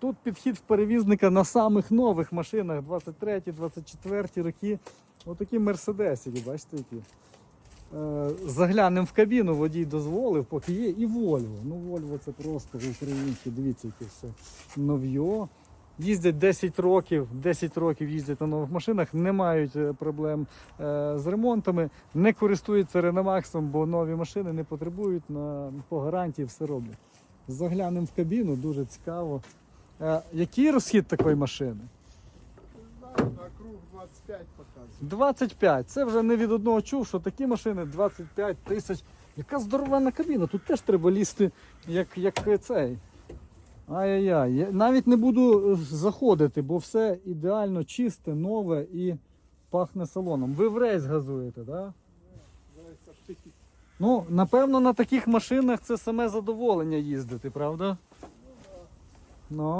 тут підхід в перевізника на самих нових машинах 23-24 роки. Отакі мерседесики, бачите які. Е, Заглянемо в кабіну, водій дозволив, поки є, і Volvo. Ну, Volvo це просто українське, дивіться, яке все нов'йо. Їздять 10 років, 10 років їздять на нових машинах, не мають е, проблем е, з ремонтами, не користуються Реномаксом, бо нові машини не потребують на, по гарантії, все роблять. Заглянемо в кабіну, дуже цікаво. Е, який розхід такої машини? Круг 25 показує. 25. Це вже не від одного чув, що такі машини 25 тисяч. Яка здоровенна кабіна. Тут теж треба лізти, як, як цей. Ай-яй-яй. Я навіть не буду заходити, бо все ідеально чисте, нове і пахне салоном. Ви в рейс газуєте, так? Да? Ну, напевно, на таких машинах це саме задоволення їздити, правда? Ну.